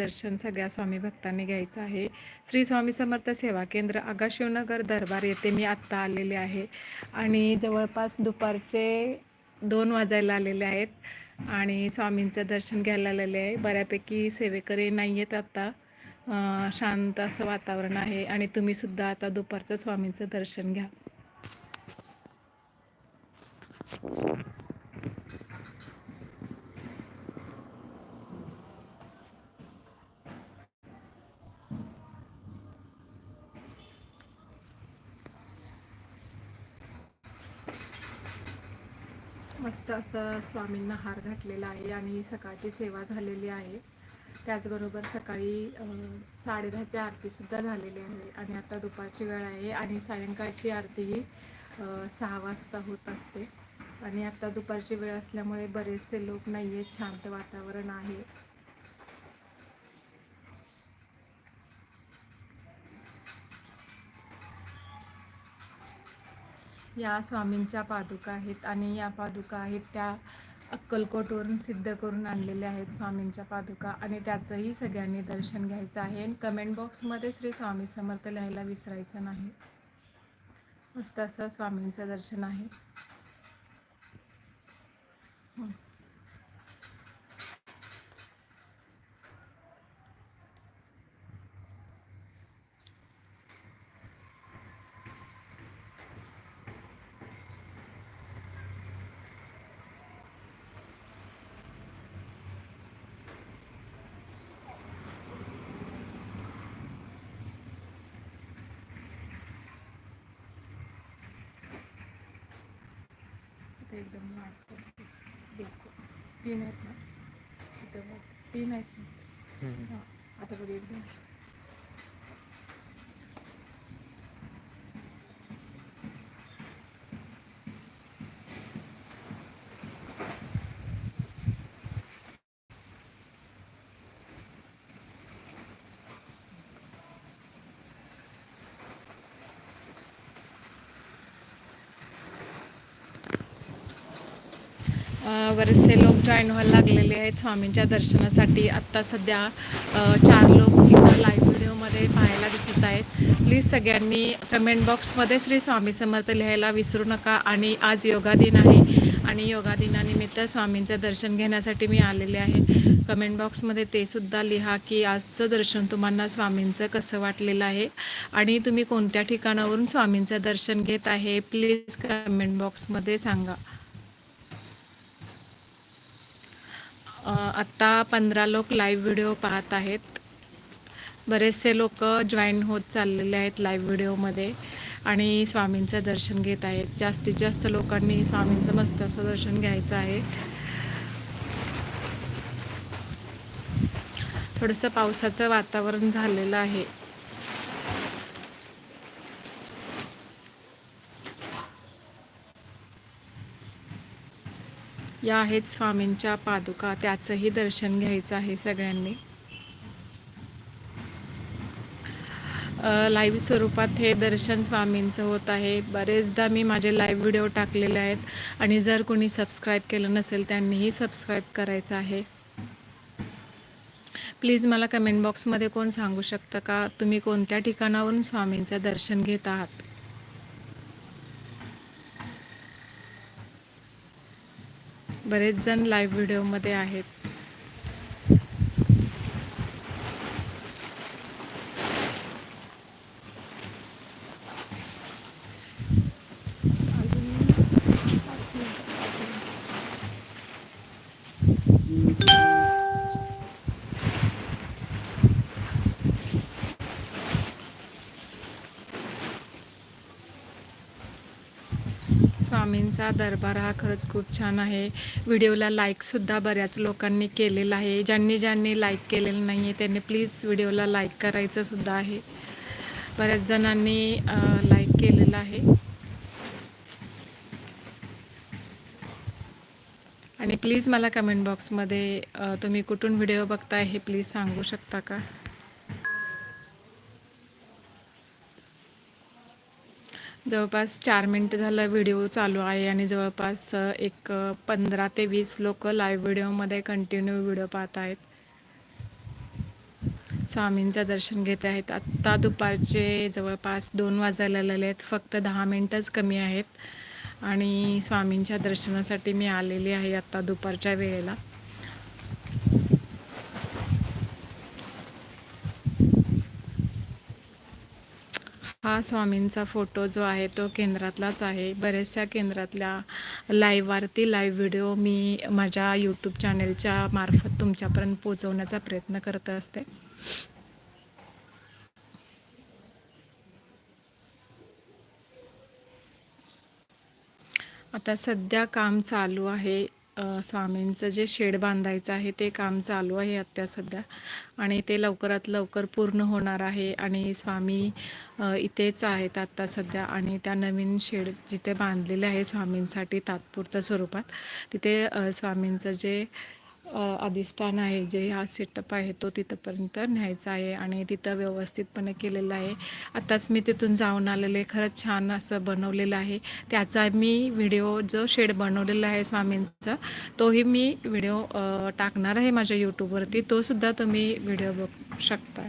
दर्शन सगळ्या स्वामी भक्तांनी घ्यायचं आहे. श्री स्वामी समर्थ सेवा केंद्र आगाशिवनगर दरबार येथे मी आत्ता आलेले आहे. आणि जवळपास दुपारचे दोन वाजायला आलेले आहेत. आणि स्वामींचं दर्शन घ्यायला आलेले आहे. बऱ्यापैकी सेवेकरी नाही आहेत आत्ता शांत असं वातावरण आहे. आणि तुम्हीसुद्धा आता दुपारचं स्वामींचं दर्शन घ्या. मस्त असं स्वामींना हार घातलेला आहे आणि सकाळची सेवा झालेली आहे. त्याचबरोबर सकाळी साडेदहाची आरतीसुद्धा झालेली आहे आणि आता दुपारची वेळ आहे आणि सायंकाळची आरतीही ही सहा वाजता होत असते. आणि आता दुपारची वेळ असल्यामुळे बरेचसे लोक नाही आहेत शांत वातावरण आहे. या स्वामींच्या पादुका आहेत आणि या पादुका आहेत त्या अक्कलकोटवरून सिद्ध करून आणलेल्या आहेत स्वामींच्या पादुका आणि त्याचंही सगळ्यांनी दर्शन घ्यायचं आहे. आणि कमेंट बॉक्समध्ये श्री स्वामी समर्थ लिहायला विसरायचं नाही. मस्त असं स्वामींचं दर्शन आहे. एकदम लाट देखो तीन आहेत ना? बघ तीन आहेत हां. आता बघ एकदम बरेचसे लोक जॉईन व्हायला लागलेले आहेत स्वामींच्या दर्शनासाठी. आत्ता सध्या चार लोक इथं लाईव्ह व्हिडिओमध्ये पाहायला दिसत आहेत. प्लीज सगळ्यांनी कमेंट बॉक्समध्ये श्री स्वामी समर्थ लिहायला विसरू नका. आणि आज योगा दिन आहे आणि योगा दिनानिमित्त स्वामींचं दर्शन घेण्यासाठी मी आलेले आहे. कमेंट बॉक्समध्ये ते सुद्धा लिहा की आजचं दर्शन तुम्हाला स्वामींचं कसं वाटलेलं आहे आणि तुम्ही कोणत्या ठिकाणावरून स्वामींचं दर्शन घेत आहे. प्लीज कमेंट बॉक्समध्ये सांगा. आत्ता पंधरा लोक लाईव्ह व्हिडिओ पाहत आहेत. बरेचसे लोक जॉईन होत चाललेले आहेत लाईव्ह व्हिडिओमध्ये आणि स्वामींचं दर्शन घेत आहेत. जास्तीत जास्त लोकांनी स्वामींचं मस्त असं दर्शन घ्यायचं आहे. थोडंसं पावसाचं वातावरण झालेलं आहे. या आहेत स्वामींच्या पादुका. त्याचंही दर्शन घ्यायचं आहे सगळ्यांनी. लाईव्ह स्वरूपात हे दर्शन स्वामींचं होत आहे. बरेचदा मी माझे लाईव्ह व्हिडिओ टाकलेले आहेत आणि जर कोणी सबस्क्राईब केलं नसेल त्यांनीही सबस्क्राईब करायचं आहे. प्लीज मला कमेंट बॉक्समध्ये कोण सांगू शकतं का? तुम्ही कोणत्या ठिकाणावरून स्वामींचं दर्शन घेत आहात? बरेच जण लाईव्ह व्हिडिओमध्ये आहेत. स्वामींचा दरबार हा खरंच खूप छान आहे. व्हिडिओला लाईकसुद्धा बऱ्याच लोकांनी केलेला आहे. ज्यांनी ज्यांनी लाईक केलेलं नाही आहे त्यांनी प्लीज व्हिडिओला लाईक करायचंसुद्धा आहे. बऱ्याच जणांनी लाईक केलेलं आहे. आणि प्लीज मला कमेंट बॉक्समध्ये तुम्ही कुठून व्हिडिओ बघताय हे प्लीज सांगू शकता का? जवळपास चार मिनटं झालं व्हिडिओ चालू आहे आणि जवळपास एक पंधरा ते वीस लोक लाईव्ह व्हिडिओमध्ये कंटिन्यू व्हिडिओ पाहत आहेत. स्वामींचं दर्शन घेत आहेत. आत्ता दुपारचे जवळपास दोन वाजायला आलेले आहेत. फक्त दहा मिनटंच कमी आहेत. आणि स्वामींच्या दर्शनासाठी मी आलेली आहे आत्ता दुपारच्या वेळेला. हा स्वामींचा फोटो जो आहे तो केंद्रातलाच आहे. बऱ्याचशा केंद्रातल्या लाईव्हवरती लाईव्ह व्हिडिओ मी माझ्या यूट्यूब चॅनेलच्या मार्फत तुमच्यापर्यंत पोचवण्याचा प्रयत्न करत असते. आता सध्या काम चालू आहे. स्वामींचं जे शेड बांधायचं आहे ते काम चालू आहे आत्ता सध्या. आणि ते लवकरात लवकर पूर्ण होणार आहे आणि स्वामी इथेच आहेत आत्ता सध्या. आणि त्या नवीन शेड जिथे बांधलेले आहे स्वामींसाठी तात्पुरत्या स्वरूपात तिथे स्वामींचं जे अधिष्ठान आहे जे हा सेटअप आहे तो तिथंपर्यंत न्यायचा आहे आणि तिथं व्यवस्थितपणे केलेलं आहे. आत्ताच मी तिथून जाऊन आलेले खरंच छान असं बनवलेलं आहे. त्याचा मी व्हिडिओ जो शेड बनवलेला आहे स्वामींचा तोही मी व्हिडिओ टाकणार आहे माझ्या यूट्यूबवरती तोसुद्धा तुम्ही व्हिडिओ बघू शकता.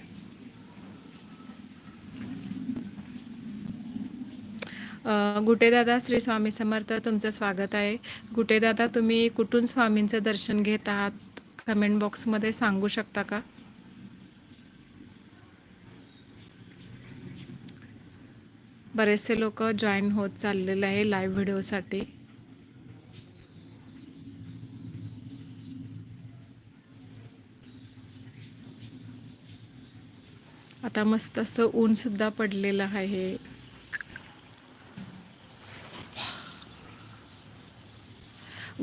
गुटेदादा श्री स्वामी समर्थ तुमचं स्वागत आहे. गुटेदादा तुम्ही कुठून स्वामींचं दर्शन घेत आहात? कमेंट बॉक्समध्ये सांगू शकता का? बरेचसे लोक जॉईन होत चाललेले आहे लाईव्ह व्हिडिओसाठी आता मस्त असं ऊनसुद्धा पडलेलं आहे.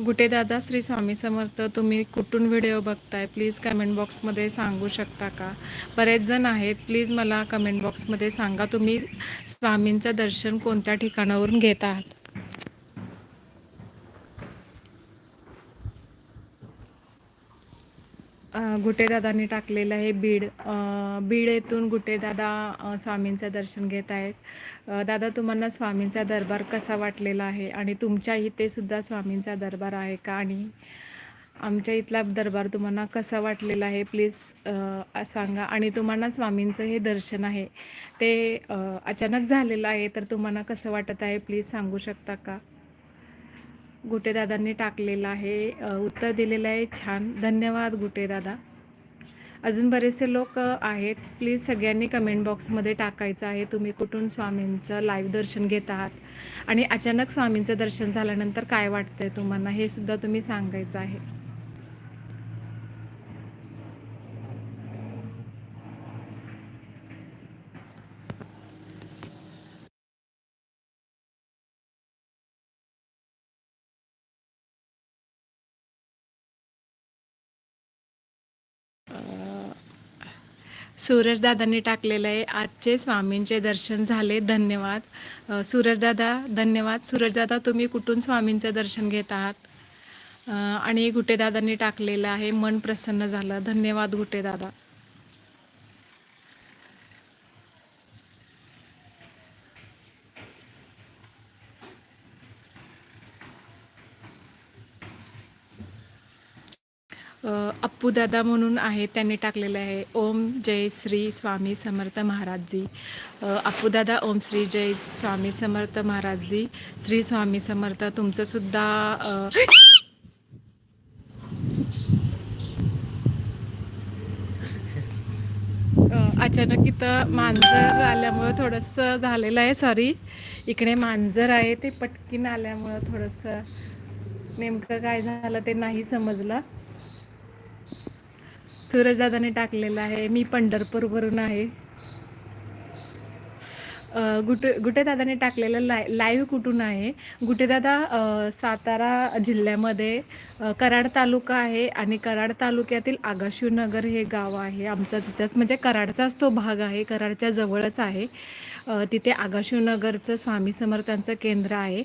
गुटेदादा श्री स्वामी समर्थ तुम्ही कुठून व्हिडिओ बघताय? प्लीज कमेंट बॉक्समध्ये सांगू शकता का? बरेच जण आहेत. प्लीज मला कमेंट बॉक्समध्ये सांगा तुम्ही स्वामींचं दर्शन कोणत्या ठिकाणावरून घेत आहात? घुटेदादांनी गुटेदादांनी टाकलेलं आहे बीड. बीड येथून गुटेदादा स्वामींचं दर्शन घेत आहेत. दादा तुम्हाला स्वामींचा दरबार कसा वाटलेला आहे? आणि तुमच्या इथे सुद्धा स्वामींचा दरबार आहे का? आणि आमच्या इथला दरबार तुम्हाला कसा वाटलेला आहे? प्लीज सांगा. आणि तुम्हाला स्वामींचं हे दर्शन आहे ते अचानक झालेलं आहे तर तुम्हाला कसं वाटत आहे? प्लीज सांगू शकता का? गुटेदादांनी टाकलेलं आहे उत्तर दिलेलं आहे. छान. धन्यवाद गुटेदादा. अजून बरेचसे लोक आहेत. प्लीज सगळ्यांनी कमेंट बॉक्समध्ये टाकायचं आहे. तुम्ही कुठून स्वामींचं लाईव्ह दर्शन घेत आहात आणि अचानक स्वामींचं दर्शन झाल्यानंतर काय वाटतंय तुम्हाला? हे सुद्धा तुम्ही सांगायचं आहे. सूरजदादांनी टाकलेलं आहे. आजचे स्वामींचे दर्शन झाले. धन्यवाद. सूरजदादा धन्यवाद. सूरजदादा तुम्ही कुठून स्वामींचं दर्शन घेत आहात? आणि गुटेदादांनी टाकलेलं आहे. मन प्रसन्न झालं. धन्यवाद गुटेदादा. अप्पूदादा म्हणून आहे त्यांनी टाकलेलं आहे ओम जय श्री स्वामी समर्थ महाराजजी. अप्पू अप्पूदादा ओम श्री जय स्वामी समर्थ महाराजजी. श्री स्वामी समर्थ तुमचं सुद्धा अचानक इथं मांजर आल्यामुळं थोडंसं झालेलं आहे सॉरी इकडे मांजर आहे ते पटकीन आल्यामुळं थोडंसं नेमकं काय झालं ते नाही समजलं. सूरजदादाने टाकलेलं आहे. मी पंढरपूरवरून आहे. गुटे गुटेदादाने टाकलेलं लाय लाईव्ह कुठून आहे? गुटेदादा सातारा जिल्ह्यामध्ये कराड तालुका आहे आणि कराड तालुक्यातील आगाशिवनगर हे गाव आहे. आमचं तिथंच म्हणजे कराडचाच तो भाग आहे. कराडच्या जवळच आहे. तिथे आगाशिवनगरचं स्वामी समर्थांचं केंद्र आहे.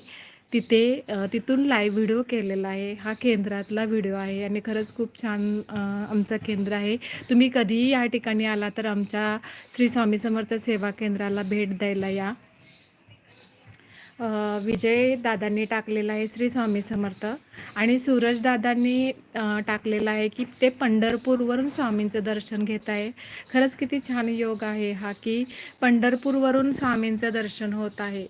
तिथे तिथून लाईव्ह व्हिडिओ केलेला आहे. हा केंद्रातला व्हिडिओ आहे आणि खरंच खूप छान आमचं केंद्र आहे. तुम्ही कधीही या ठिकाणी आला तर आमच्या श्री स्वामी समर्थ सेवा केंद्राला भेट द्यायला या. विजय दादांनी टाकलेला आहे श्री स्वामी समर्थ आणि सूरज दादांनी टाकलेला आहे की ते पंढरपूरवरून स्वामींचं दर्शन घेत आहे. खरंच किती छान योग आहे हा की पंढरपूरवरून स्वामींचं दर्शन होत आहे.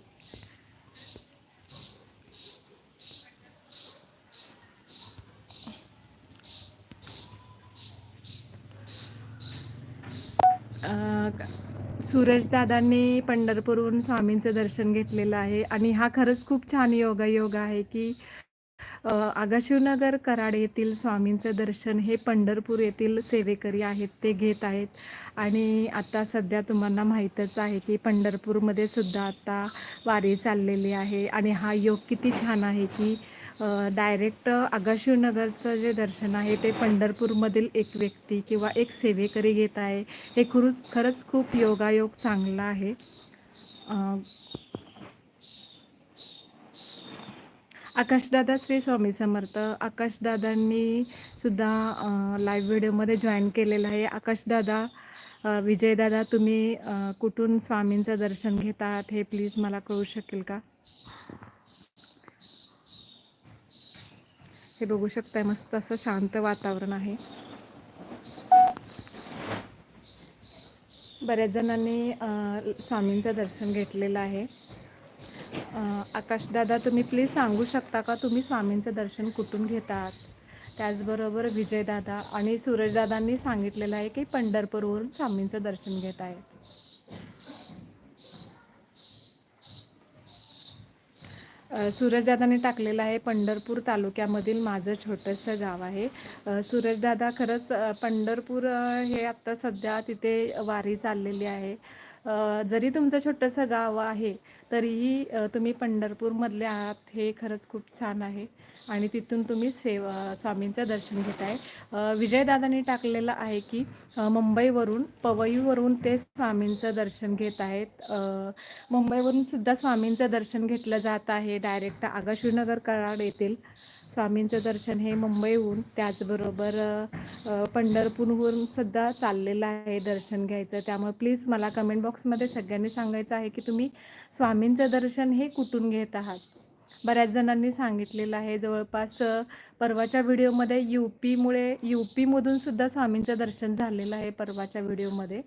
सूरजदादांनी पंढरपूरहून स्वामींचं दर्शन घेतलेलं आहे. आणि हा खरंच खूप छान योगायोग आहे की आगाशिवनगर कराड येथील स्वामींचं दर्शन हे पंढरपूर येथील सेवेकरी आहेत ते घेत आहेत. आणि आता सध्या तुम्हाला माहीतच आहे की पंढरपूरमध्ये सुद्धा आता वारी चाललेली आहे. आणि हा योग किती छान आहे की डायरेक्ट आगाशिवनगरचं जे दर्शन आहे ते पंढरपूरमधील एक व्यक्ती किंवा एक सेवेकरी घेत आहे. हे खरंच खरंच खूप योगायोग चांगला आहे. आकाशदादा श्री स्वामी समर्थ. आकाशदादांनी सुद्धा लाईव्ह व्हिडिओमध्ये जॉईन केलेलं आहे. आकाशदादा विजयदादा तुम्ही कुठून स्वामींचं दर्शन घेतात हे प्लीज मला कळू शकेल का? हे बघू शकताय. मस्त असं शांत वातावरण आहे. बऱ्याच जणांनी स्वामींचं दर्शन घेतलेलं आहे. आकाशदादा तुम्ही प्लीज सांगू शकता का? तुम्ही स्वामींचं दर्शन कुठून घेतात? त्याचबरोबर विजयदादा आणि सूरजदादांनी सांगितलेलं आहे की पंढरपूरवरून स्वामींचं दर्शन घेत आहेत. सूरजदादांनी टाकलेलं आहे पंढरपूर तालुक्यामधील माझं छोटंसं गाव आहे. सूरजदादा खरंच पंढरपूर हे आत्ता सध्या तिथे वारी चाललेली आहे. जरी तुमचं छोटंसं गाव आहे तरीही तुम्ही पंढरपूरमधले आहात हे खरंच खूप छान आहे. आणि तिथून तुम्ही सेवा स्वामींचं दर्शन घेत आहे विजयदादांनी टाकलेलं आहे की मुंबईवरून पवईवरून ते स्वामींचं दर्शन घेत आहेत. मुंबईवरून सुद्धा स्वामींचं दर्शन घेतलं जात आहे. डायरेक्ट आगाशिवनगर कराड येथील स्वामींचं दर्शन हे मुंबईहून त्याचबरोबर पंढरपूरहून सुद्धा चाललेलं आहे दर्शन घ्यायचं. त्यामुळे प्लीज मला कमेंट बॉक्समध्ये सगळ्यांनी सांगायचं आहे की तुम्ही स्वामींचं दर्शन हे कुठून घेत आहात? बऱ्याच जणांनी सांगितलेलं आहे. जवळपास परवाच्या व्हिडिओमध्ये यू पीमुळे यू पीमधून सुद्धा स्वामींचं दर्शन झालेलं आहे परवाच्या व्हिडिओमध्ये.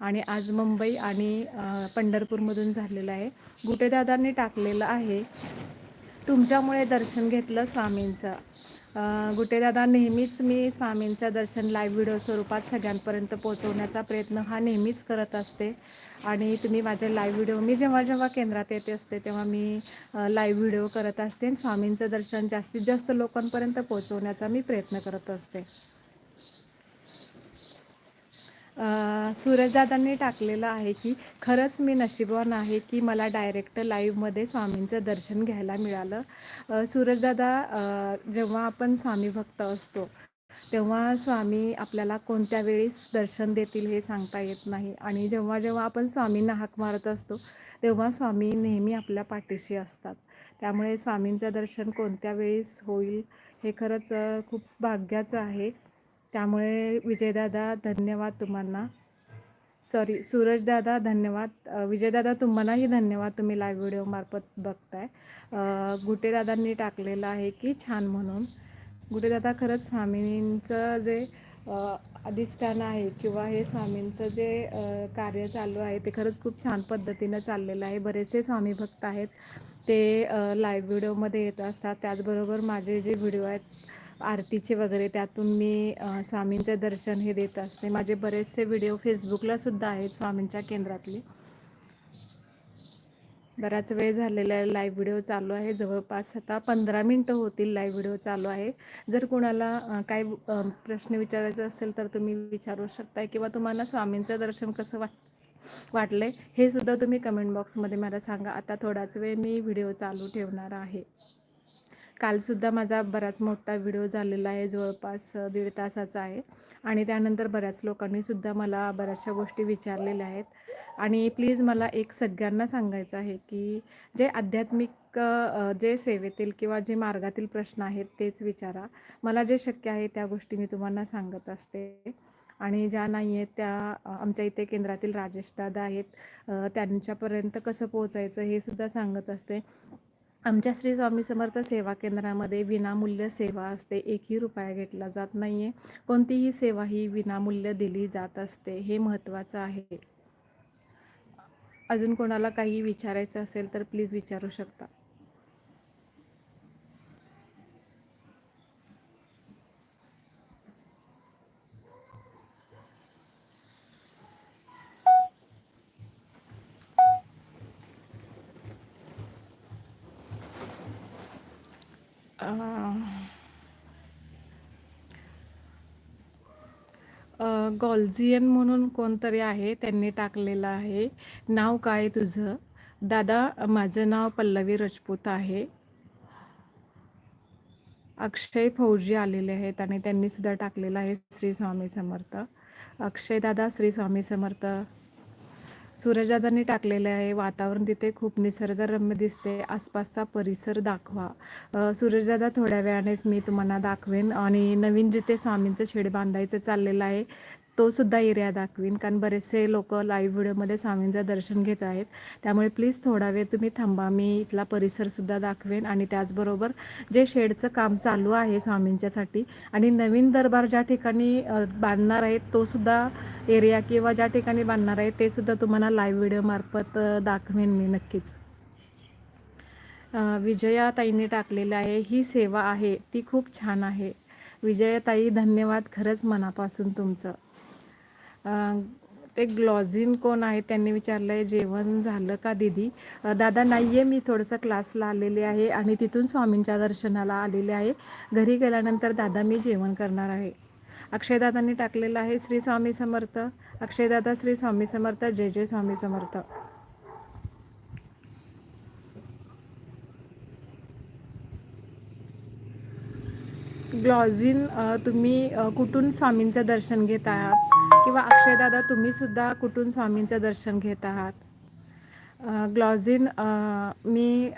आणि आज मुंबई आणि पंढरपूरमधून झालेलं आहे. गुटेदादांनी टाकलेलं आहे. तुमच्यामुळे दर्शन घेतलं स्वामींचं. गुटेदादा नेहमीच मी स्वामींचं दर्शन लाईव्ह व्हिडिओ स्वरूपात सगळ्यांपर्यंत पोहोचवण्याचा प्रयत्न हा नेहमीच करत असते. आणि तुम्ही माझे लाईव्ह व्हिडिओ मी जेव्हा जेव्हा केंद्रात येते असते तेव्हा मी लाईव्ह व्हिडिओ करत असते. आणि स्वामींचं दर्शन जास्तीत जास्त लोकांपर्यंत पोहोचवण्याचा मी प्रयत्न करत असते. सूरजदादांनी टाकलेलं आहे की खरंच मी नशिबवान आहे की मला डायरेक्ट लाईव्हमध्ये स्वामींचं दर्शन घ्यायला मिळालं. सूरजदादा जेव्हा आपण स्वामी भक्त असतो तेव्हा स्वामी आपल्याला कोणत्या वेळेस दर्शन देतील हे सांगता येत नाही. आणि जेव्हा जेव्हा आपण स्वामींना हाक मारत असतो तेव्हा स्वामी नेहमी आपल्या पाठीशी असतात. त्यामुळे स्वामींचं दर्शन कोणत्या वेळेस होईल हे खरंच खूप भाग्याचं आहे. त्यामुळे विजयदादा धन्यवाद तुम्हाला सॉरी सूरजदादा धन्यवाद. विजयदादा तुम्हालाही धन्यवाद तुम्ही लाईव्ह व्हिडिओमार्फत बघताय. गुटेदादांनी टाकलेलं आहे की छान म्हणून. गुटेदादा खरंच स्वामींचं जे अधिष्ठान आहे किंवा हे स्वामींचं जे कार्य चालू आहे ते खरंच खूप छान पद्धतीनं चाललेलं आहे. बरेचसे स्वामी भक्त आहेत ते लाईव्ह व्हिडिओमध्ये येत असतात. त्याचबरोबर माझे जे व्हिडिओ आहेत आरतीचे वगैरे त्यातून मी स्वामींचे स्वामींचं दर्शन हे देत असते. माझे बरेचसे व्हिडिओ फेसबुकला सुद्धा आहेत स्वामींच्या केंद्रातले. बराच वेळ झालेला आहे लाईव्ह व्हिडिओ चालू आहे. जवळपास आता पंधरा मिनटं होतील लाईव्ह व्हिडिओ चालू आहे. जर कोणाला काय प्रश्न विचारायचा असेल तर तुम्ही विचारू शकताय किंवा तुम्हाला स्वामींचं दर्शन कसं वाट वाटलंय हे सुद्धा तुम्ही कमेंट बॉक्समध्ये मला सांगा. आता थोडाच वेळ मी व्हिडिओ चालू ठेवणार आहे. कालसुद्धा माझा बराच मोठा व्हिडिओ झालेला आहे जवळपास दीड तासाचा आहे. आणि त्यानंतर बऱ्याच लोकांनीसुद्धा मला बऱ्याचशा गोष्टी विचारलेल्या आहेत. आणि प्लीज मला एक सगळ्यांना सांगायचं आहे की जे आध्यात्मिक जे सेवेतील किंवा जे मार्गातील प्रश्न आहेत तेच विचारा. मला जे शक्य आहे त्या गोष्टी मी तुम्हाला सांगत असते. आणि ज्या नाही आहेत त्या आमच्या इथे केंद्रातील राजेश दादा आहेत. त्यांच्यापर्यंत कसं पोहोचायचं हे सुद्धा सांगत असते. आमच्या श्री स्वामी समर्थ सेवा केंद्रामध्ये विनामूल्य सेवा असते. एकही रुपया घेतला जात नाही आहे कोणतीही सेवा ही विनामूल्य दिली जात असते. हे महत्त्वाचं आहे. अजून कोणाला काही विचारायचं असेल तर प्लीज विचारू शकता. गॉल्झियन म्हणून कोणतरी आहे त्यांनी टाकलेलं आहे. नाव काय तुझं? दादा माझं नाव पल्लवी राजपूत आहे. अक्षय फौजी आलेले आहेत आणि त्यांनी सुद्धा टाकलेलं आहे श्री स्वामी समर्थ. अक्षय दादा श्री स्वामी समर्थ. सूरजदादांनी टाकलेले आहे. वातावरण तिथे खूप निसर्गरम्य दिसते. आसपासचा परिसर दाखवा. अ, सूरजदादा थोड्या वेळानेच मी तुम्हाला दाखवेन. आणि नवीन जिथे स्वामींचं शेड बांधायचं चाललेलं आहे तो सुद्धा एरिया दाखवीन कारण बरेचसे लोक लाईव्ह व्हिडिओमध्ये स्वामींचं दर्शन घेत आहेत. त्यामुळे प्लीज थोडा वेळ तुम्ही थांबा मी इथला परिसरसुद्धा दाखवेन आणि त्याचबरोबर जे शेडचं काम चालू आहे स्वामींच्यासाठी आणि नवीन दरबार ज्या ठिकाणी बांधणार आहेत तो सुद्धा एरिया किंवा ज्या ठिकाणी बांधणार आहे ते सुद्धा तुम्हाला लाईव्ह व्हिडिओमार्फत दाखवेन मी नक्कीच. विजयाताईंनी टाकलेलं आहे ही सेवा आहे ती खूप छान आहे. विजयाताई धन्यवाद खरंच मनापासून तुमचं. ते ग्लॉझिन कोण आहे त्यांनी विचारलं आहे जेवण झालं का दिदी? दादा नाही आहे मी थोडंसं क्लासला आलेले आहे आणि तिथून स्वामींच्या दर्शनाला आलेले आहे. घरी गेल्यानंतर दादा मी जेवण करणार आहे. अक्षयदादांनी टाकलेलं आहे श्री स्वामी समर्थ. अक्षयदादा श्री स्वामी समर्थ जय जय स्वामी समर्थ. ग्लॉझिन तुम्ही कुठून स्वामींचं दर्शन घेत आहात? किंवा अक्षयदादा तुम्हीसुद्धा कुठून स्वामींचं दर्शन घेत आहात? ग्लॉझिन मी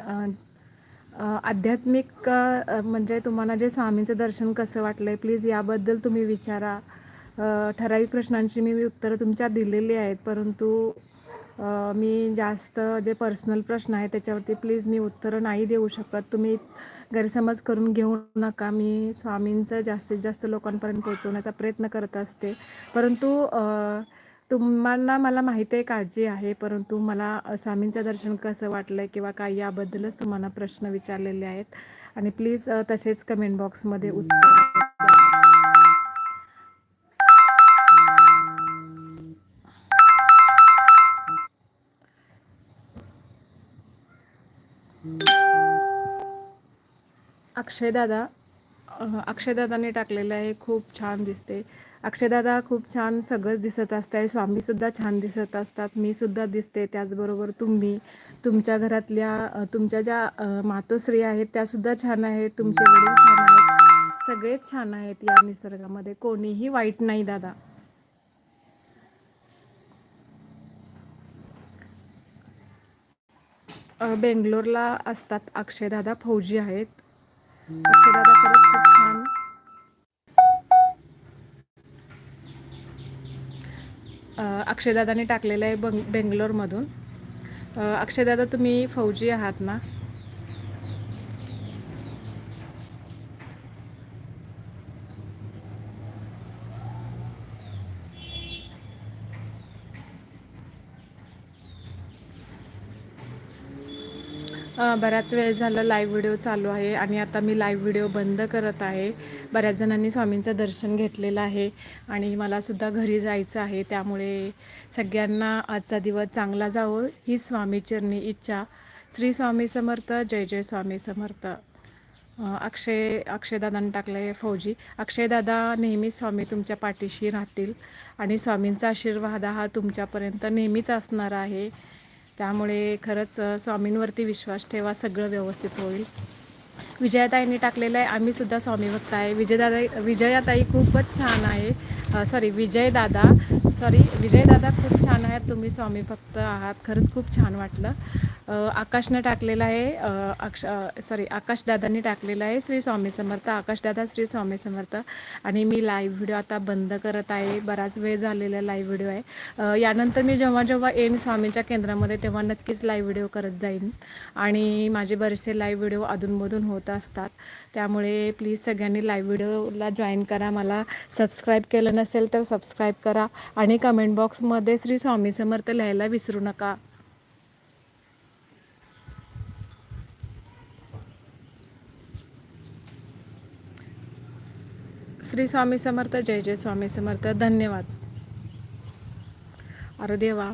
आध्यात्मिक म्हणजे तुम्हाला जे स्वामींचं दर्शन कसं वाटलं आहे प्लीज याबद्दल तुम्ही विचारा. ठराविक प्रश्नांची मी उत्तरं तुमच्या दिलेली आहेत परंतु मी जास्त जे पर्सनल प्रश्न आहे त्याच्यावरती प्लीज मी उत्तरं नाही देऊ शकत. तुम्ही गैरसमज करून घेऊ नका. मी स्वामींचं जास्तीत जास्त लोकांपर्यंत पोहोचवण्याचा प्रयत्न करत असते. परंतु तुम्हाला मला माहिती आहे काळजी आहे परंतु मला स्वामींचं दर्शन कसं वाटलं आहे किंवा काय याबद्दलच तुम्हाला प्रश्न विचारलेले आहेत. आणि प्लीज तसेच कमेंट बॉक्समध्ये उत्तर अक्षयदादा अक्षयदादाने टाकलेलं आहे खूप छान दिसते. अक्षयदादा खूप छान सगळंच दिसत असतंय स्वामीसुद्धा छान दिसत असतात मीसुद्धा दिसते त्याचबरोबर तुम्ही तुमच्या घरातल्या तुमच्या ज्या मातोश्री आहेत त्यासुद्धा छान आहेत तुमचे वडील छान आहेत सगळेच छान आहेत या निसर्गामध्ये कोणीही वाईट नाही दादा. बेंगलोरला असतात अक्षयदादा फौजी आहेत. अक्षयदादा खरंच खूप छान. अक्षयदादाने टाकलेलं आहे बंग बेंगलोरमधून. अ, अक्षयदादा तुम्ही फौजी आहात ना? बराच वेळ झाला लाईव्ह व्हिडिओ चालू आहे आणि आता मी लाईव्ह व्हिडिओ बंद करत आहे. बऱ्याच जणांनी स्वामींचं दर्शन घेतलेलं आहे आणि मलासुद्धा घरी जायचं आहे. त्यामुळे सगळ्यांना आजचा दिवस चांगला जावो ही स्वामीचरणी इच्छा. श्री स्वामी समर्थ जय जय स्वामी समर्थ. अक्षय अक्षयदादांनी टाकले फौजी. अक्षयदादा नेहमी स्वामी तुमच्या पाठीशी राहतील आणि स्वामींचा आशीर्वाद हा तुमच्यापर्यंत नेहमीच असणार आहे. त्यामुळे खरंच स्वामींवरती विश्वास ठेवा सगळं व्यवस्थित होईल. विजयाताईंनी टाकलेलं आहे आम्हीसुद्धा स्वामीभक्त स्वामी भक्त आहे. विजयदादा विजयाताई खूपच छान आहे. सॉरी विजयदादा सॉरी विजयदादा खूप छान आहेत तुम्ही स्वामी भक्त आहात. खरंच खूप छान वाटलं. आकाशनं टाकलेलं आहे अक्ष सॉरी आकाशदादांनी टाकलेलं आहे श्री स्वामी समर्थ आकाशदादा श्री स्वामी समर्थ. आणि मी लाईव्ह व्हिडिओ आता बंद करत आहे. बराच वेळ झालेला लाईव्ह व्हिडिओ आहे. यानंतर मी जेव्हा जेव्हा येईन स्वामींच्या केंद्रामध्ये तेव्हा नक्कीच लाईव्ह व्हिडिओ करत जाईन. आणि माझे बरेचसे लाईव्ह व्हिडिओ अधूनमधून होत असतात. त्यामुळे प्लीज सगळ्यांनी लाईव्ह व्हिडिओला जॉईन करा. मला सबस्क्राईब केलं नसेल तर सबस्क्राईब करा. आणि कमेंट बॉक्समध्ये श्री स्वामी समर्थ लिहायला विसरू नका. श्री स्वामी समर्थ जय जय स्वामी समर्थ. धन्यवाद. अरे देवा.